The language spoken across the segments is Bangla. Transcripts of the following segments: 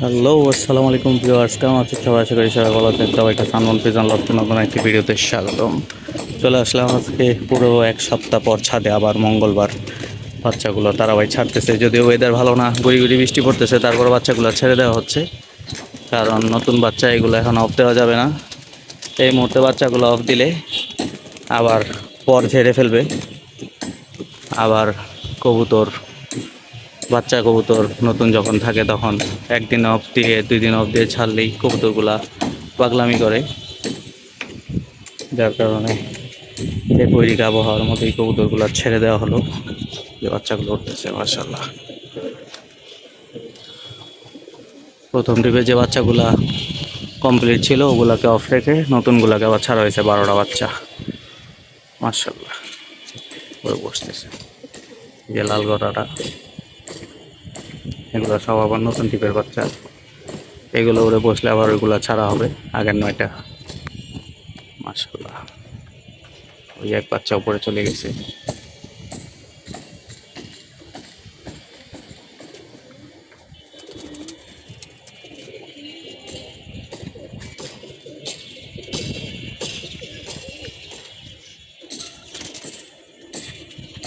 হ্যালো, আসসালামু আলাইকুম ভিউয়ার্স, কেমন আছেন? সবাই আশা করি সবাই ভালো আছেন। সবাইকে সানমন ফিজান লফটে নতুন একটি ভিডিওতে স্বাগতম। চলে আসলাম আজকে পুরো এক সপ্তাহ পর ছাদে, আবার মঙ্গলবার বাচ্চাগুলো তারা তারাবাই ছাড়তেছে। যদিও ওয়েদার ভালো না, গুড়ি গুড়ি বৃষ্টি পড়তেছে তারপর বাচ্চাগুলো ছেড়ে দেওয়া হচ্ছে। কারণ নতুন বাচ্চা এগুলো এখন অফ দেওয়া যাবে না। এই মুহূর্তে বাচ্চাগুলো অফ দিলে আবার পর ঝেড়ে ফেলবে। আবার কবুতর বাচ্চা কবুতর নতুন যখন থাকে তখন একদিন অফ দিয়ে দুই দিন অফ দিয়ে ছাড়লেই কবুতরগুলা পাগলামি করে। যার কারণে বৈরিক আবহাওয়ার মতোই কবুতরগুলা ছেড়ে দেওয়া হলো, যে বাচ্চাগুলো উঠতেছে মার্শাল্লাহ প্রথম ট্রিপে যে বাচ্চাগুলা কমপ্লিট ছিল, ওগুলাকে অফ রেখে নতুনগুলাকে আবার ছাড়া হয়েছে বারোটা বাচ্চা। মার্শাল্লাহ বসতেছে। যে লাল গড়াটা এগুলো সব আবার নতুন টিপের বাচ্চা। এগুলো উড়ে বসলে আবার ওইগুলো ছাড়া হবে আগের নয়টা। মাসাল্লাহ ওই এক বাচ্চা উপরে চলে গেছে।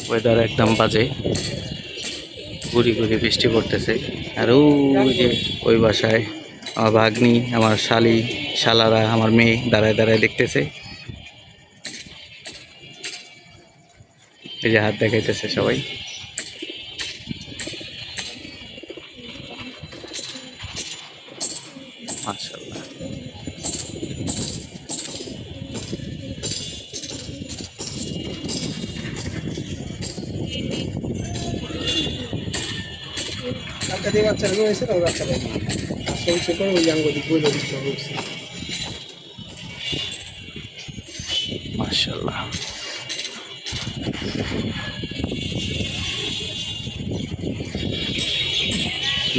ওয়েদার একদম বাজে। গুড়ি গুড়ি বৃষ্টি পড়তেছে। আর ওই যে ওই বাসায় আমার ভাগ্নি, আমার শালি, শালারা, আমার মেয়ে দাঁড়ায় দাঁড়ায় দেখতেছে। এই যে হাত দেখাইতেছে সবাই। যে বাচ্চা দিক বই মাশাল্লাহ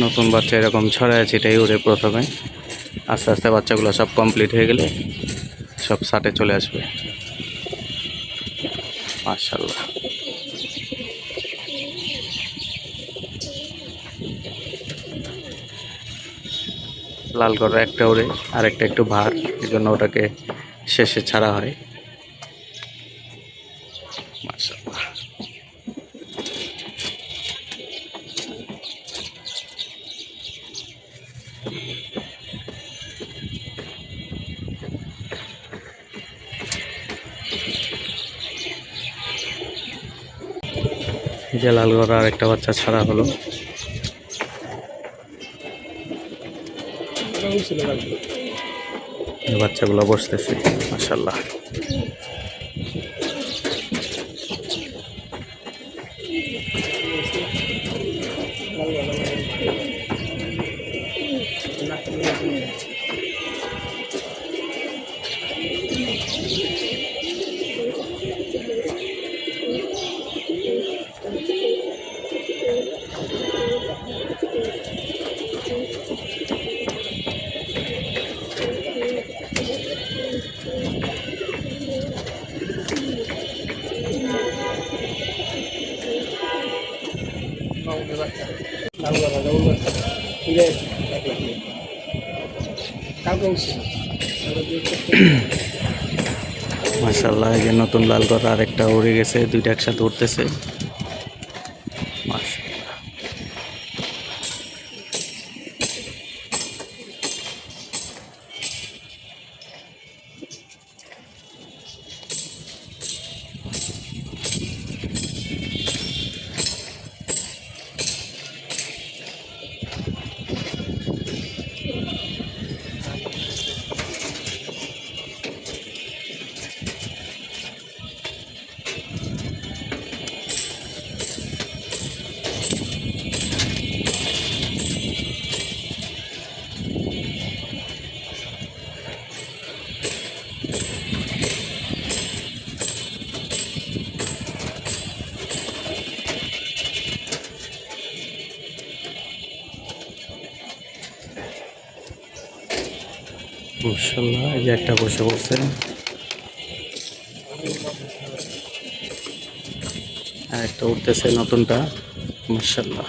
নতুন বাচ্চা এরকম ছড়ায় ছিটাই উড়ে প্রথমে। আস্তে আস্তে বাচ্চাগুলো সব কমপ্লিট হয়ে গেলে সব সাটে চলে আসবে। মাশাল্লাহ লাল করা একটা ওড়ে আর একটা একটু ভার, এই জন্য ওটাকে শেষে ছাড়া হয়। যে লাল করা আর একটা বাচ্চা ছাড়া হলো। কালকে বাচ্চাগুলো বসতেছে মাসাল্লাহ লাল মাশাল্লাহ এই যে নতুন লাল করা আরেকটা উড়ে গেছে দুইটা একসাথে উঠতেছে মাশাল্লাহ এই যে একটা বসে পড়ছে আর একটা উঠতেছে নতুনটা মাশাল্লাহ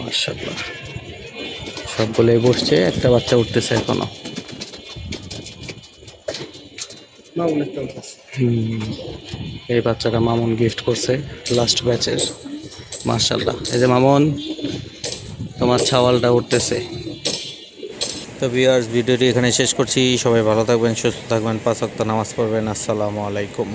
মার্শাল্লাহ সবগুলোই বসছে একটা বাচ্চা উঠতেছে এখনও। এই বাচ্চাটা মামুন গিফট করছে লাস্ট ব্যাচের মার্শাল্লাহ এই যে মামুন তোমার ছাওয়ালটা উঠতেছে। তো ভিউয়ার্স ভিডিওটি এখানে শেষ করছি। সবাই ভালো থাকবেন সুস্থ থাকবেন পাঁচ ওয়াক্ত নামাজ পড়বেন। আসসালামু আলাইকুম।